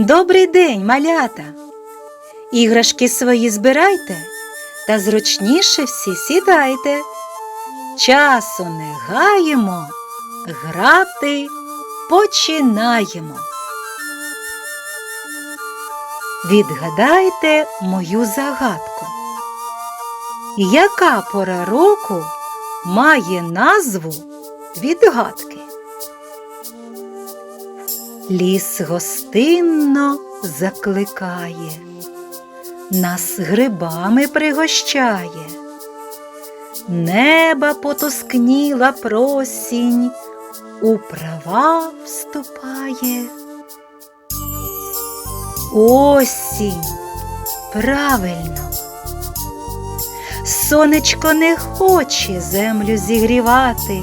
Добрий день, малята! Іграшки свої збирайте та зручніше всі сідайте. Часу не гаємо, грати починаємо. Відгадайте мою загадку. Яка пора року має назву відгадки? Ліс гостинно закликає, нас грибами пригощає, неба потускніла просінь, у права вступає. Осінь, правильно. Сонечко не хоче землю зігрівати,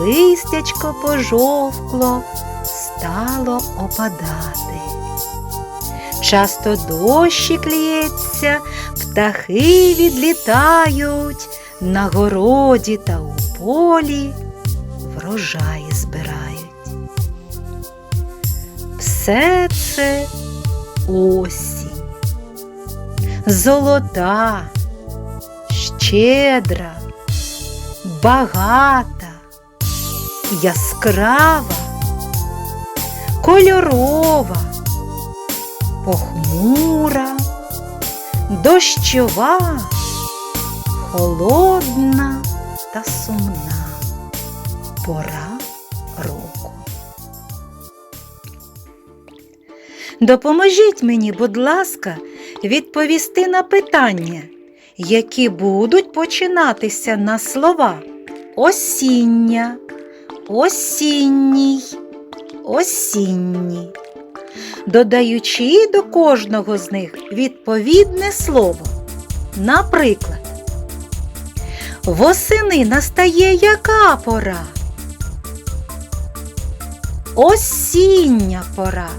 листячко пожовкло, стало опадати. Часто дощик лється, птахи відлітають, на городі та у полі врожаї збирають. Все це осінь, золота, щедра, багата, яскрава, кольорова, похмура, дощова, холодна та сумна пора року. Допоможіть мені, будь ласка, відповісти на питання, які будуть починатися на слова осіння, осінній, осінній, додаючи до кожного з них відповідне слово. Наприклад, восени настає яка пора? Осіння пора.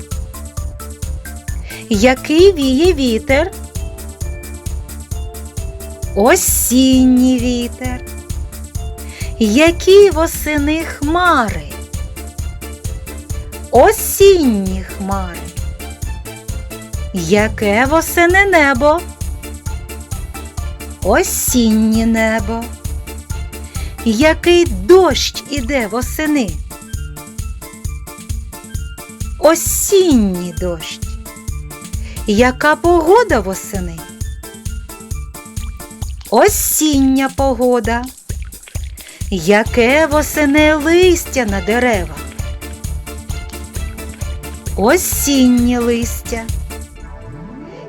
Який віє вітер? Осінній вітер. Які восени хмари? Осінні хмари. Яке восени небо? Осіннє небо. Який дощ іде восени? Осінній дощ. Яка погода восени? Осіння погода. Яке восени листя на деревах? Осіннє листя.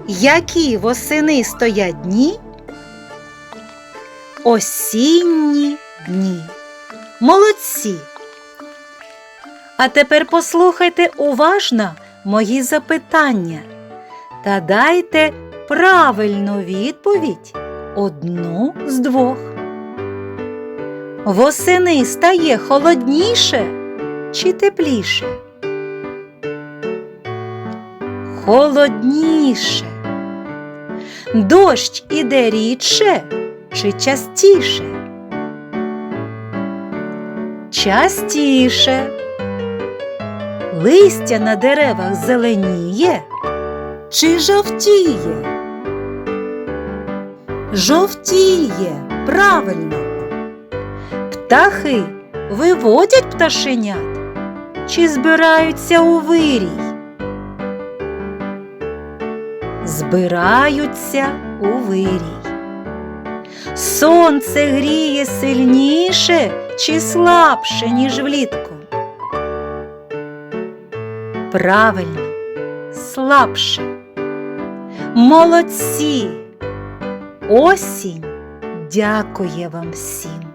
Які восени стоять дні? Осінні дні. Молодці. А тепер послухайте уважно мої запитання та дайте правильну відповідь одну з двох. Восени стає холодніше чи тепліше? Холодніше. Дощ іде рідше чи частіше? Частіше. Листя на деревах зеленіє чи жовтіє? Жовтіє, правильно. Птахи виводять пташенят чи збираються у вирій? Збираються у вирій. Сонце гріє сильніше чи слабше, ніж влітку? Правильно, слабше. Молодці. Осінь дякує вам всім.